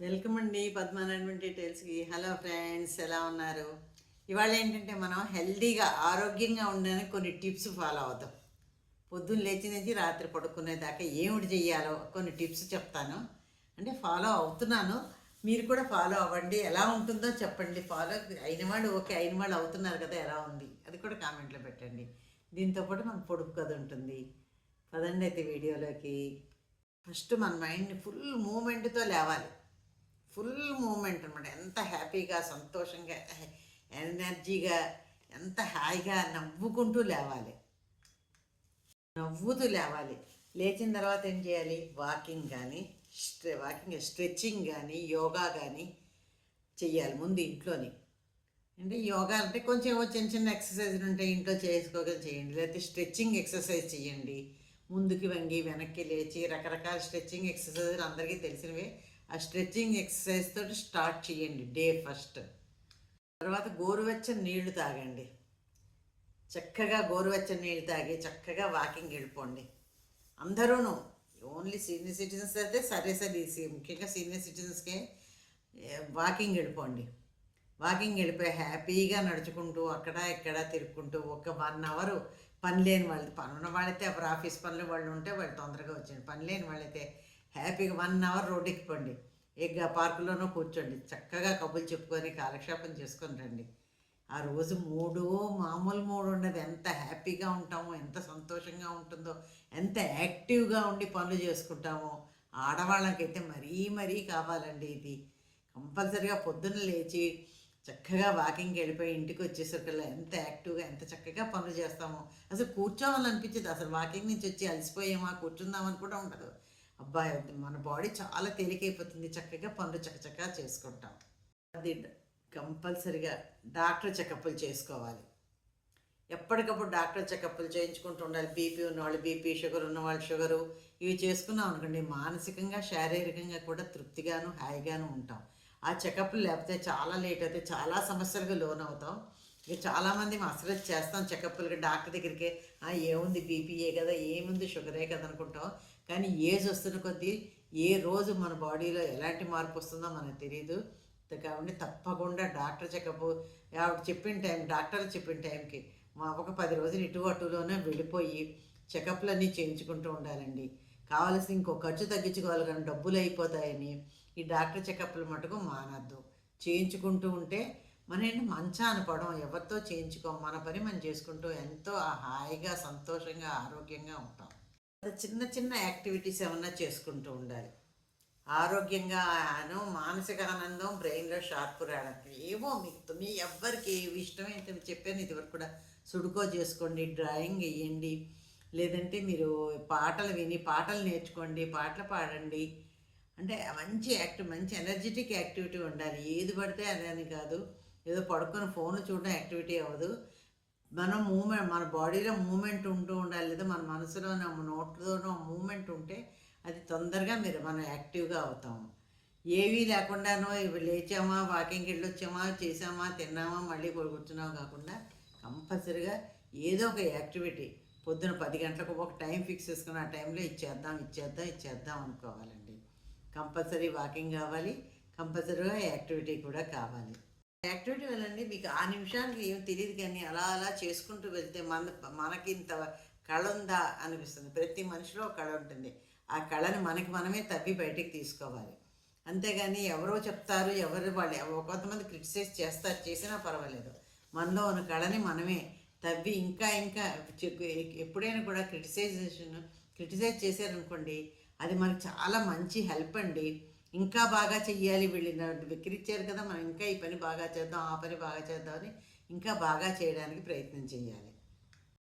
Welcome అండి పద్మానటువంటి డీటెయిల్స్కి hello friends ఎలా ఉన్నారు? ఇవాళ ఏంటంటే మనం హెల్దీగా ఆరోగ్యంగా ఉండడానికి కొన్ని టిప్స్ ఫాలో అవుతాం. పొద్దున్న లేచి నుంచి రాత్రి పడుకునేదాకా ఏమిటి చెయ్యాలో కొన్ని టిప్స్ చెప్తాను. అంటే ఫాలో అవుతున్నాను. మీరు కూడా ఫాలో అవ్వండి. ఎలా ఉంటుందో చెప్పండి. ఫాలో అయిన వాళ్ళు ఓకే అయిన వాళ్ళు అవుతున్నారు కదా ఎలా ఉంది? అది కూడా కామెంట్లో పెట్టండి. దీంతో పాటు మన పొడుపు కథ ఉంటుంది. పదండి అయితే వీడియోలోకి. ఫస్ట్ మన మైండ్ని ఫుల్ మూమెంట్తో లేవాలి. ఫుల్ మూమెంట్ అనమాట ఎంత హ్యాపీగా సంతోషంగా ఎనర్జీగా ఎంత హాయిగా నవ్వుకుంటూ లేవాలి. నవ్వుతూ లేవాలి. లేచిన తర్వాత ఏం చేయాలి? వాకింగ్ కానీ స్ట్రె వాకింగ్ స్ట్రెచ్చింగ్ కానీ యోగా కానీ చెయ్యాలి ముందు ఇంట్లోని. అంటే యోగా అంటే కొంచెం ఏవో చిన్న చిన్న ఎక్సర్సైజ్లు ఉంటాయి ఇంట్లో చేసుకోగలి చేయండి. లేకపోతే స్ట్రెచ్చింగ్ ఎక్సర్సైజ్ చేయండి ముందుకి వంగి వెనక్కి లేచి రకరకాల స్ట్రెచ్చింగ్ ఎక్సర్సైజ్లు అందరికీ తెలిసినవే. ఆ స్ట్రెచ్చింగ్ ఎక్సర్సైజ్ తోటి స్టార్ట్ చేయండి డే ఫస్ట్. తర్వాత గోరువెచ్చని నీళ్ళు తాగండి. చక్కగా గోరువెచ్చని నీళ్ళు తాగి చక్కగా వాకింగ్ వెళ్ళిపోండి. అందరూను ఓన్లీ సీనియర్ సిటిజన్స్ అయితే సరే సరే సీ- ముఖ్యంగా సీనియర్ సిటిజన్స్కే వాకింగ్ వెళ్ళిపోండి. వాకింగ్ వెళ్ళిపోయి హ్యాపీగా నడుచుకుంటూ అక్కడ ఇక్కడ తిరుక్కుంటూ ఒక వన్ అవర్ పని లేని వాళ్ళు పని ఉన్న వాళ్ళైతే ఎవరు ఆఫీస్ పనులు వాళ్ళు ఉంటే వాళ్ళు తొందరగా వచ్చేయండి. పని లేని వాళ్ళైతే హ్యాపీగా వన్ అవర్ రోడ్ పండి ఎగ్గా పార్కులోనో కూర్చోండి. చక్కగా కబుర్లు చెప్పుకొని కాలక్షేపం చేసుకొని రండి. ఆ రోజు మూడు మామూలు మూడు ఉండదు. ఎంత హ్యాపీగా ఉంటామో ఎంత సంతోషంగా ఉంటుందో ఎంత యాక్టివ్గా ఉండి పనులు చేసుకుంటామో ఆడవాళ్ళకైతే మరీ మరీ కావాలండి ఇది. కంపల్సరిగా పొద్దున్న లేచి చక్కగా వాకింగ్కి వెళ్ళిపోయి ఇంటికి వచ్చేసరికల్లా ఎంత యాక్టివ్గా ఎంత చక్కగా పనులు చేస్తామో. అసలు కూర్చోవాలనిపించదు. అసలు వాకింగ్ నుంచి వచ్చి అలసిపోయామా కూర్చుందామని కూడా ఉండదు. అబ్బాయి మన బాడీ చాలా తేలికైపోతుంది. చక్కగా పనులు చక్కచక్క చేసుకుంటాం. అది కంపల్సరిగా డాక్టర్ చెకప్లు చేసుకోవాలి. ఎప్పటికప్పుడు డాక్టర్ చెకప్లు చేయించుకుంటూ ఉండాలి. బీపీ ఉన్నవాళ్ళు బీపీ షుగర్ ఉన్నవాళ్ళు షుగరు ఇవి చేసుకున్నాం అనుకోండి మానసికంగా శారీరకంగా కూడా తృప్తిగాను హాయిగాను ఉంటాం. ఆ చెకప్లు లేకపోతే చాలా లేట్ అయితే చాలా సమస్యలకు లోన్ అవుతాం ఇక చాలామంది అసలు చేస్తాం చెకప్లకి డాక్టర్ దగ్గరికి ఏముంది? బీపీఏ కదా? ఏముంది? షుగరే కదా? అనుకుంటాం. కానీ ఏజ్ వస్తున్న కొద్దీ ఏ రోజు మన బాడీలో ఎలాంటి మార్పు వస్తుందో మనకు తెలియదు కాబట్టి తప్పకుండా డాక్టర్ చెకప్ ఆవిడ చెప్పిన టైం డాక్టర్ చెప్పిన టైంకి మా ఒక పది రోజులు ఇటు అటులోనే వెళ్ళిపోయి చెకప్లన్నీ చేయించుకుంటూ ఉండాలండి. కావాల్సిన ఇంకో ఖర్చు తగ్గించుకోవాలి కానీ డబ్బులు అయిపోతాయని ఈ డాక్టర్ చెకప్లు మటుకు మానద్దు. చేయించుకుంటూ ఉంటే మన ఏంటి అనుకోవడం ఎవరితో చేయించుకోం మన పని మనం చేసుకుంటూ ఎంతో హాయిగా సంతోషంగా ఆరోగ్యంగా ఉంటాం. చిన్న చిన్న యాక్టివిటీస్ ఏమన్నా చేసుకుంటూ ఉండాలి. ఆరోగ్యంగా అను మానసిక ఆనందం బ్రెయిన్లో షార్ప్ రావడానికి ఏమో మీకు మీ ఎవ్వరికి ఏవి ఇష్టమైతే చెప్పాను ఇదివరకు కూడా సుడుకో చేసుకోండి డ్రాయింగ్ వేయండి లేదంటే మీరు పాటలు విని పాటలు నేర్చుకోండి పాటలు పాడండి. అంటే మంచి యాక్టివ్ మంచి ఎనర్జెటిక్ యాక్టివిటీ ఉండాలి. ఏది పడితే అదని కాదు. ఏదో పడుకొని ఫోన్ చూడడం యాక్టివిటీ అవ్వదు. మనం మూమెంట్ మన బాడీలో మూమెంట్ ఉంటూ ఉండాలి లేదా మన మనసులో నోట్లోనో మూమెంట్ ఉంటే అది తొందరగా మీరు మనం యాక్టివ్గా అవుతాము. ఏవీ లేకుండానో ఇవి లేచామా వాకింగ్కి వెళ్ళొచ్చామా చేసామా తిన్నామా మళ్ళీ కూర్చున్నామా కాకుండా కంపల్సరిగా ఏదో ఒక యాక్టివిటీ. పొద్దున పది గంటలకు ఒక టైం ఫిక్స్ చేసుకుని ఆ టైంలో ఇచ్చేద్దాం ఇచ్చేద్దాం ఇచ్చేద్దాం అనుకోవాలండి. కంపల్సరీ వాకింగ్ కావాలి కంపల్సరీగా యాక్టివిటీ కూడా కావాలి. యాక్టివిటీ వెళ్ళండి. మీకు ఆ నిమిషానికి ఏం తెలియదు కానీ అలా అలా చేసుకుంటూ వెళ్తే మన మనకి ఇంత కళ ఉందా అనిపిస్తుంది. ప్రతి మనిషిలో ఒక కళ ఉంటుంది. ఆ కళని మనకి మనమే తవ్వి బయటికి తీసుకోవాలి. అంతేగాని ఎవరో చెప్తారు ఎవరు వాళ్ళు కొంతమంది క్రిటిసైజ్ చేస్తారు. చేసినా పర్వాలేదు. మనలో ఉన్న కళని మనమే తవ్వి ఇంకా ఇంకా ఎప్పుడైనా కూడా క్రిటిసైజేషన్ క్రిటిసైజ్ చేశారనుకోండి అది మనకు చాలా మంచి హెల్ప్ అండి. ఇంకా బాగా చెయ్యాలి వీళ్ళు. నన్ను వెక్కిరిచ్చారు కదా మనం ఇంకా ఈ పని బాగా చేద్దాం ఆ పని బాగా చేద్దామని ఇంకా బాగా చేయడానికి ప్రయత్నం చేయాలి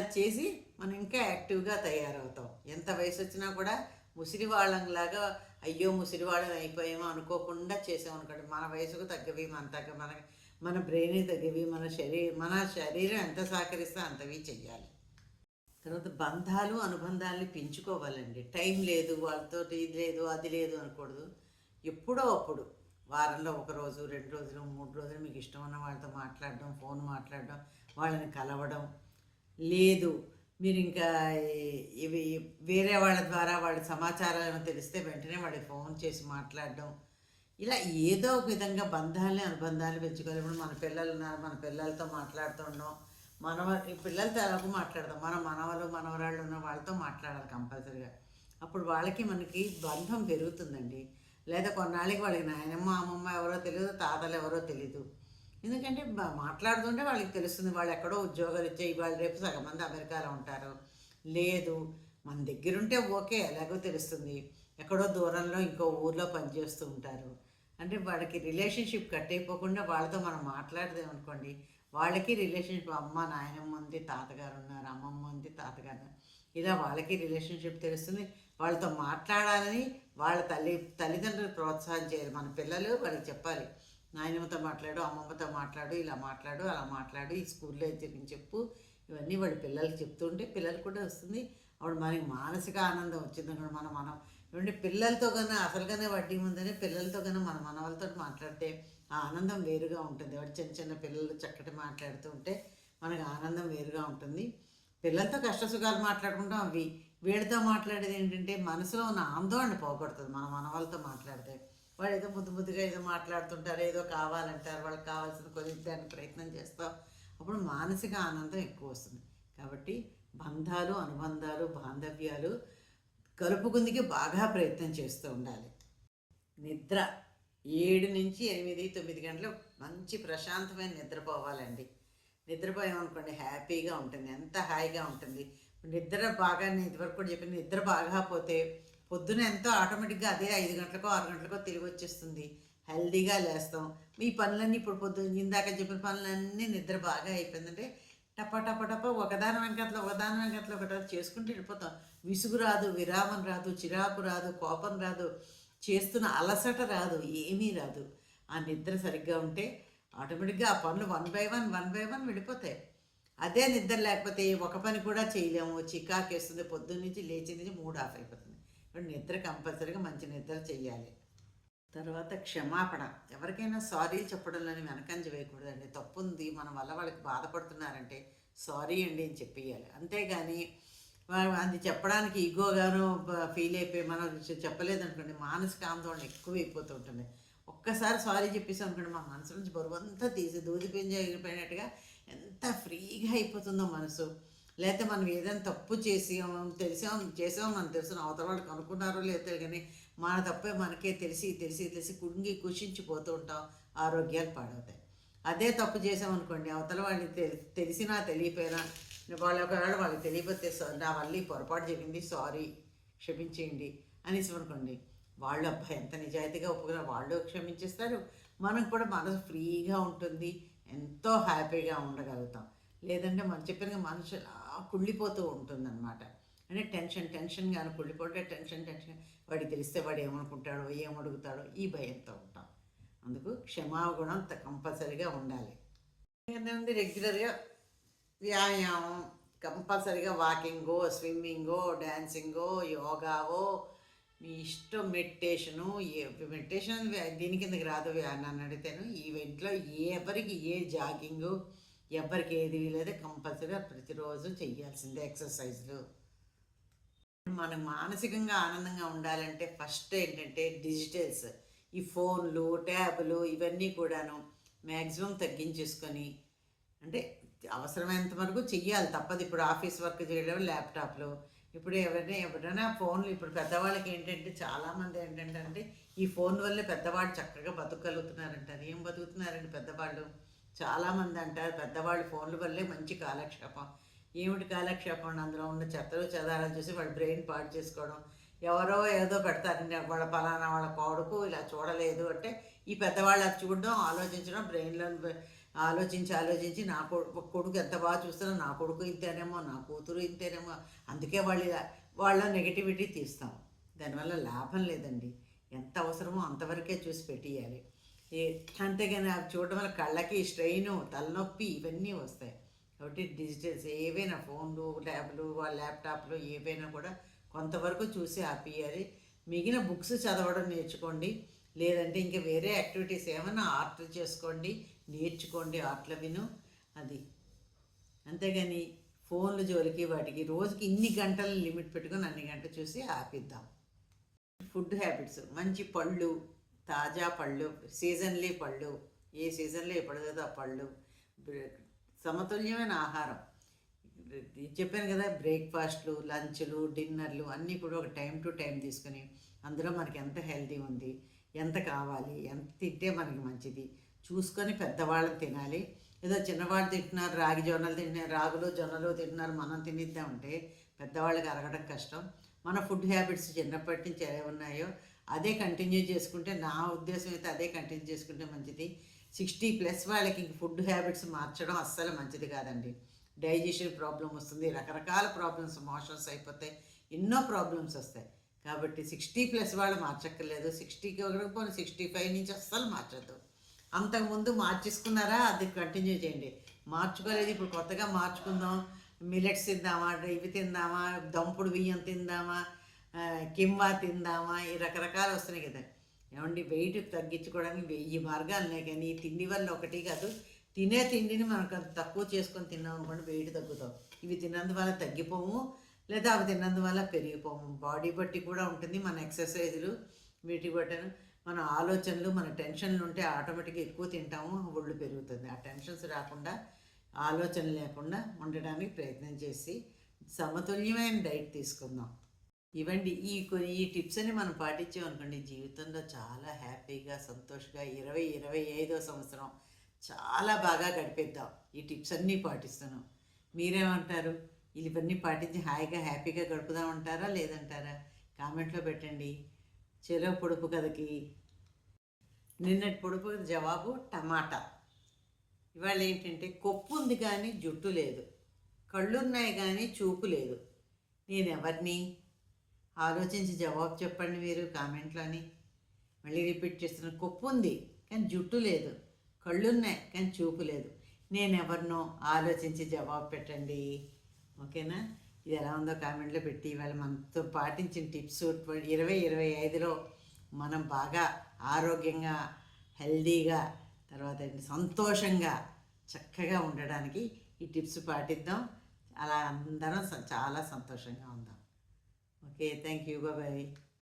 చేసి మనం ఇంకా యాక్టివ్గా తయారవుతాం. ఎంత వయసు వచ్చినా కూడా ముసిరివాళ్ళంలాగా అయ్యో ముసిరివాళ్ళం అయిపోయామో అనుకోకుండా చేసాం అనుకోండి. మన వయసుకు తగ్గవి మన తగ్గ మన మన బ్రెయిన్ తగ్గవి మన శరీరం మన శరీరం ఎంత సహకరిస్తే అంతవి చెయ్యాలి. తర్వాత బంధాలు అనుబంధాలని పెంచుకోవాలండి. టైం లేదు వాళ్ళతో ఇది లేదు అది లేదు అనకూడదు. ఎప్పుడో అప్పుడు. వారంలో ఒక రోజు రెండు రోజులు మూడు రోజులు మీకు ఇష్టం ఉన్న వాళ్ళతో మాట్లాడడం ఫోన్ మాట్లాడడం వాళ్ళని కలవడం. లేదు మీరు ఇంకా ఇవి వేరే వాళ్ళ ద్వారా వాళ్ళ సమాచారం తెలిస్తే వెంటనే వాళ్ళకి ఫోన్ చేసి మాట్లాడడం. ఇలా ఏదో ఒక విధంగా బంధాలని అనుబంధాలు పెంచుకోవాలి. ఇప్పుడు మన పిల్లలు ఉన్నారు మన పిల్లలతో మాట్లాడుతుండడం మనవ పిల్లలతో ఎలాగో మాట్లాడదాం. మన మనవలు మనవరాళ్ళు ఉన్న వాళ్ళతో మాట్లాడాలి కంపల్సరీగా. అప్పుడు వాళ్ళకి మనకి బంధం పెరుగుతుందండి. లేదా కొన్నాళ్ళకి వాళ్ళకి నాయనమ్మ అమ్మమ్మ ఎవరో తెలియదు తాతలు ఎవరో తెలియదు ఎందుకంటే మాట్లాడుతుంటే వాళ్ళకి తెలుస్తుంది వాళ్ళు ఎక్కడో ఉద్యోగాలు ఇచ్చాయి వాళ్ళు రేపు సగం మంది అమెరికాలో ఉంటారు. లేదు మన దగ్గర ఉంటే ఓకే ఎలాగో తెలుస్తుంది. ఎక్కడో దూరంలో ఇంకో ఊర్లో పనిచేస్తూ ఉంటారు. అంటే వాళ్ళకి రిలేషన్షిప్ కట్ అయిపోకుండా వాళ్ళతో మనం మాట్లాడదేమనుకోండి వాళ్ళకి రిలేషన్షిప్ అమ్మ నాయనమ్మ ఉంది తాతగారు ఉన్నారు అమ్మమ్మ ఉంది తాతగారు ఇలా వాళ్ళకి రిలేషన్షిప్ తెలుస్తుంది. వాళ్ళతో మాట్లాడాలని వాళ్ళ తల్లి తల్లిదండ్రులు ప్రోత్సాహం చేయాలి. మన పిల్లలు వాళ్ళకి చెప్పాలి. నాయనమ్మతో మాట్లాడు అమ్మమ్మతో మాట్లాడు ఇలా మాట్లాడు అలా మాట్లాడు ఈ స్కూల్లో జరిగిన చెప్పు. ఇవన్నీ వాళ్ళ పిల్లలకి చెప్తుంటే పిల్లలు కూడా వస్తుంది. అప్పుడు మనకి మానసిక ఆనందం వచ్చింది అన్నమాట మనం మనం. ఏమంటే పిల్లలతో కన్నా అసలుగానే వడ్డీ ఉందని పిల్లలతో కన్నా మన మనవాళ్ళతో మాట్లాడితే ఆ ఆనందం వేరుగా ఉంటుంది. వాడు చిన్న చిన్న పిల్లలు చక్కటి మాట్లాడుతూ ఉంటే మనకు ఆనందం వేరుగా ఉంటుంది. పిల్లలతో కష్ట సుఖాలు మాట్లాడుకుంటాం అవి. వీళ్ళతో మాట్లాడేది ఏంటంటే మనసులో ఉన్న ఆందోళన పోగొడుతుంది. మన మనవాళ్ళతో మాట్లాడితే వాళ్ళు ఏదో ముద్దు ముద్దుగా ఏదో మాట్లాడుతుంటారు ఏదో కావాలంటారు వాళ్ళకి కావాల్సిన కొన్ని ప్రయత్నం చేస్తాం. అప్పుడు మానసిక ఆనందం ఎక్కువ వస్తుంది. కాబట్టి బంధాలు అనుబంధాలు బాంధవ్యాలు కలుపుకుందికి బాగా ప్రయత్నం చేస్తూ ఉండాలి. నిద్ర ఏడు నుంచి ఎనిమిది తొమ్మిది గంటలు మంచి ప్రశాంతమైన నిద్రపోవాలండి. నిద్రపోయామనుకోండి హ్యాపీగా ఉంటుంది. ఎంత హాయిగా ఉంటుంది. నిద్ర బాగా నేను ఇదివరకు కూడా చెప్పిన నిద్ర బాగా పోతే పొద్దున ఎంతో ఆటోమేటిక్గా అదే ఐదు గంటలకో ఆరు గంటలకో తిరిగి వచ్చేస్తుంది. హెల్దీగా లేస్తాం. మీ పనులన్నీ ఇప్పుడు పొద్దున్న ఇందాక చెప్పిన పనులన్నీ నిద్ర బాగా అయిపోయిందంటే టప టప టప ఒకదాని వెనకట్ల ఒకదాని వెనకట్ల ఒకటి చేసుకుంటూ వెళ్ళిపోతాం. విసుగు రాదు విరామం రాదు చిరాకు రాదు కోపం రాదు చేస్తున్న అలసట రాదు ఏమీ రాదు. ఆ నిద్ర సరిగ్గా ఉంటే ఆటోమేటిక్గా ఆ పనులు one by one one by one వెళ్ళిపోతాయి. అదే నిద్ర లేకపోతే ఒక పని కూడా చేయలేము. చికాకేస్తుంది. పొద్దున్న నుంచి లేచి నుంచి మూడు ఆఫ్ అయిపోతుంది. ఇప్పుడు నిద్ర కంపల్సరీగా మంచి నిద్ర చేయాలి. తర్వాత క్షమాపణ. ఎవరికైనా సారీ చెప్పడంలోని వెనకంజ వేయకూడదండి. తప్పు ఉంది మన వల్ల వాళ్ళకి బాధపడుతున్నారంటే సారీ అండి అని చెప్పేయాలి. అంతేగాని అది చెప్పడానికి ఈగోగాను ఫీల్ అయిపోయి మనం చెప్పలేదనుకోండి మానసిక ఆందోళన అయిపోతూ ఉంటుంది. ఒక్కసారి సారీ చెప్పేసి అనుకోండి మా మనసు నుంచి బరువంతా తీసి దూదిపింజ ఎగిరిపోయినట్టుగా ఎంత ఫ్రీగా అయిపోతుందో మనసు. లేకపోతే మనం ఏదైనా తప్పు చేసాం తెలిసాం చేసాం మనం తెలుసు అవతల వాళ్ళు కనుక్కున్నారో లేదో కానీ మన తప్పే మనకే తెలిసి తెలిసి తెలిసి కుంగి కుషించిపోతూ ఉంటాం. ఆరోగ్యాలు పాడవుతాయి. అదే తప్పు చేసామనుకోండి అవతల వాళ్ళని తెలిసినా తెలియపోయినా వాళ్ళ ఒకవేళ వాళ్ళకి తెలియపోతే నా వల్ల పొరపాటు జరిగింది సారీ క్షమించేయండి అనేసి అనుకోండి వాళ్ళు అబ్బాయి ఎంత నిజాయితీగా ఒప్పుకున్నా వాళ్ళు క్షమించేస్తారు. మనకు కూడా మనసు ఫ్రీగా ఉంటుంది. ఎంతో హ్యాపీగా ఉండగలుగుతాం. లేదంటే మనం చెప్పిన మనసు అలా కుళ్ళిపోతూ ఉంటుంది అంటే టెన్షన్ టెన్షన్గాను కుళ్ళిపోతే టెన్షన్ టెన్షన్ వాడికి తెలిస్తే వాడు ఏమనుకుంటాడో ఏమడుగుతాడో ఈ భయంతో ఉంటాం. అందుకు క్షమాగుణం త- కంపల్సరీగా ఉండాలి. ఏంటంటే రెగ్యులర్గా వ్యాయామం కంపల్సరీగా వాకింగో స్విమ్మింగో డ్యాన్సింగో యోగావో మీ ఇష్టం మెడిటేషను మెడిటేషన్ దీని కిందకి రాదు నన్ను అడిగితేను ఈవెంట్లో ఎవరికి ఏ జాగింగు ఎవరికి ఏది వీలేదు కంపల్సరీగా ప్రతిరోజు చేయాల్సిందే ఎక్సర్సైజ్లు. మనం మానసికంగా ఆనందంగా ఉండాలంటే ఫస్ట్ ఏంటంటే డిజిటల్స్ ఈ ఫోన్లు ట్యాబ్లు ఇవన్నీ కూడాను మ్యాక్సిమం తగ్గించేసుకొని అంటే అవసరమైనంత వరకు చెయ్యాలి తప్పదు. ఇప్పుడు ఆఫీస్ వర్క్ చేయడం ల్యాప్టాప్లో ఇప్పుడు ఎవరైనా ఎవరైనా ఫోన్లు ఇప్పుడు పెద్దవాళ్ళకి ఏంటంటే చాలామంది ఏంటంటే అంటే ఈ ఫోన్ వల్లే పెద్దవాళ్ళు చక్కగా బతుకగలుగుతున్నారంటారు. ఏం బతుకుతున్నారండి పెద్దవాళ్ళు? చాలామంది అంటారు పెద్దవాళ్ళు ఫోన్ల వల్లే మంచి కాలక్షేపం. ఏమిటి కాలక్షేపం అందులో ఉన్న చెత్తలు చెదారాలు చూసి వాళ్ళ బ్రెయిన్ పాడు చేసుకోవడం. ఎవరో ఏదో పెడతారండి వాళ్ళ పలానా వాళ్ళ కొడుకు ఇలా చూడలేదు అంటే ఈ పెద్దవాళ్ళు అది చూడడం ఆలోచించడం బ్రెయిన్లో ఆలోచించి ఆలోచించి నా కొడుకు కొడుకు ఎంత బాగా చూస్తున్నా నా కొడుకు ఇంతేనేమో నా కూతురు ఇంతేనేమో అందుకే వాళ్ళు వాళ్ళ నెగిటివిటీ తీస్తాం. దానివల్ల లాభం లేదండి. ఎంత అవసరమో అంతవరకే చూసి పెట్టేయాలి ఏ అంతేగాని అవి చూడడం వల్ల కళ్ళకి స్ట్రెయిన్ తలనొప్పి ఇవన్నీ వస్తాయి. కాబట్టి డిజిటల్స్ ఏవైనా ఫోన్లు ట్యాబ్లు ల్యాప్టాప్లు ఏవైనా కూడా కొంతవరకు చూసి ఆపేయాలి మిగిలిన బుక్స్ చదవడం నేర్చుకోండి. లేదంటే ఇంకా వేరే యాక్టివిటీస్ ఏమైనా ఆర్ట్ చేసుకోండి. నేర్చుకోండి ఆటల విను. అది. అంతేగాని ఫోన్లు జోలికి వాటికి రోజుకి ఇన్ని గంటలు లిమిట్ పెట్టుకొని అన్ని గంటలు చూసి ఆపిద్దాం. Food habits. మంచి పళ్ళు తాజా పళ్ళు సీజన్లీ పళ్ళు. ఏ సీజన్లో ఏ ఆ పళ్ళు సమతుల్యమైన ఆహారం. చెప్పాను కదా బ్రేక్ఫాస్ట్లు లంచ్లు డిన్నర్లు అన్నీ కూడా ఒక టైం టు టైం తీసుకుని అందులో మనకి ఎంత హెల్తీ ఉంది ఎంత కావాలి ఎంత తింటే మనకి మంచిది చూసుకొని పెద్దవాళ్ళని తినాలి. ఏదో చిన్నవాళ్ళు తింటున్నారు రాగి జొన్నలు తింటున్నారు రాగులు జొన్నలు తింటున్నారు మనం తినిద్దాం ఉంటే పెద్దవాళ్ళకి అరగడం కష్టం. మన ఫుడ్ హ్యాబిట్స్ చిన్నప్పటి నుంచి ఏ ఉన్నాయో అదే కంటిన్యూ చేసుకుంటే నా ఉద్దేశం అయితే అదే కంటిన్యూ చేసుకుంటే మంచిది. సిక్స్టీ ప్లస్ వాళ్ళకి ఇంక ఫుడ్ హ్యాబిట్స్ మార్చడం అస్సలు మంచిది కాదండి. డైజెషన్ ప్రాబ్లం వస్తుంది రకరకాల ప్రాబ్లమ్స్ మోషన్స్ అయిపోతాయి ఎన్నో ప్రాబ్లమ్స్ వస్తాయి. కాబట్టి సిక్స్టీ ప్లస్ వాళ్ళు మార్చక్కర్లేదు. సిక్స్టీకి ఒకటి సిక్స్టీ ఫైవ్ నుంచి అస్సలు మార్చద్దు. అంతకుముందు మార్చేసుకున్నారా? అది కంటిన్యూ చేయండి. మార్చుకోలేదు ఇప్పుడు కొత్తగా మార్చుకుందాం. మిలెట్స్ తిందామా? ఇవి తిందామా? దంపుడు బియ్యం తిందామా? ఆ, కింవా తిందామా? ఈ రకరకాలు వస్తున్నాయి కదా. ఏమండి వెయిట్ తగ్గించుకోవడానికి వెయ్యి మార్గాలు ఉన్నాయి కానీ ఈ తిండి వల్ల ఒకటి కాదు. తినే తిండిని మనకు తక్కువ చేసుకొని తిన్నాం అనుకోండి వెయిట్ తగ్గుతాం. ఇవి తిన్నందువల్ల తగ్గిపోము లేదా అవి తిన్నందువల్ల పెరిగిపోము. బాడీ బట్టి కూడా ఉంటుంది మన ఎక్సర్సైజులు వీటి బట్టను. మన ఆలోచనలు మన టెన్షన్లు ఉంటే ఆటోమేటిక్గా ఎక్కువ తింటాము ఒళ్ళు పెరుగుతుంది. ఆ టెన్షన్స్ రాకుండా ఆలోచన లేకుండా ఉండడానికి ప్రయత్నం చేసి సమతుల్యమైన డైట్ తీసుకుందాం. ఇవండి ఈ కొన్ని ఈ టిప్స్ అని మనం పాటించాం అనుకోండి జీవితంలో చాలా హ్యాపీగా సంతోషంగా ఇరవై ఇరవై ఐదో సంవత్సరం చాలా బాగా గడిపేద్దాం. ఈ టిప్స్ అన్నీ పాటిస్తాను మీరేమంటారు? ఇవన్నీ పాటించి హాయిగా హ్యాపీగా గడుపుదామంటారా లేదంటారా? కామెంట్లో పెట్టండి. చెలో పొడుపు కథకి నిన్నటి పొడుపు కథ జవాబు టమాటా. ఇవాళ ఏంటంటే కొప్పు ఉంది కానీ జుట్టు లేదు. కళ్ళున్నాయి కానీ చూపు లేదు. నేను ఎవరిని ఆలోచించి జవాబు చెప్పండి మీరు కామెంట్లోని. మళ్ళీ రిపీట్ చేస్తున్నాను కొప్పు ఉంది కానీ జుట్టు లేదు. కళ్ళున్నాయి కానీ చూపు లేదు. నేను ఎవరినో ఆలోచించి జవాబు పెట్టండి. ఓకేనా? ఇది ఎలా ఉందో కామెంట్లో పెట్టి ఇవాళ మనతో పాటించిన టిప్స్ ఇరవై ఇరవై ఐదులో మనం బాగా ఆరోగ్యంగా హెల్దీగా తర్వాత సంతోషంగా చక్కగా ఉండడానికి ఈ టిప్స్ పాటిద్దాం. అలా అందరం చాలా సంతోషంగా ఉందాం. Okay thank you bye.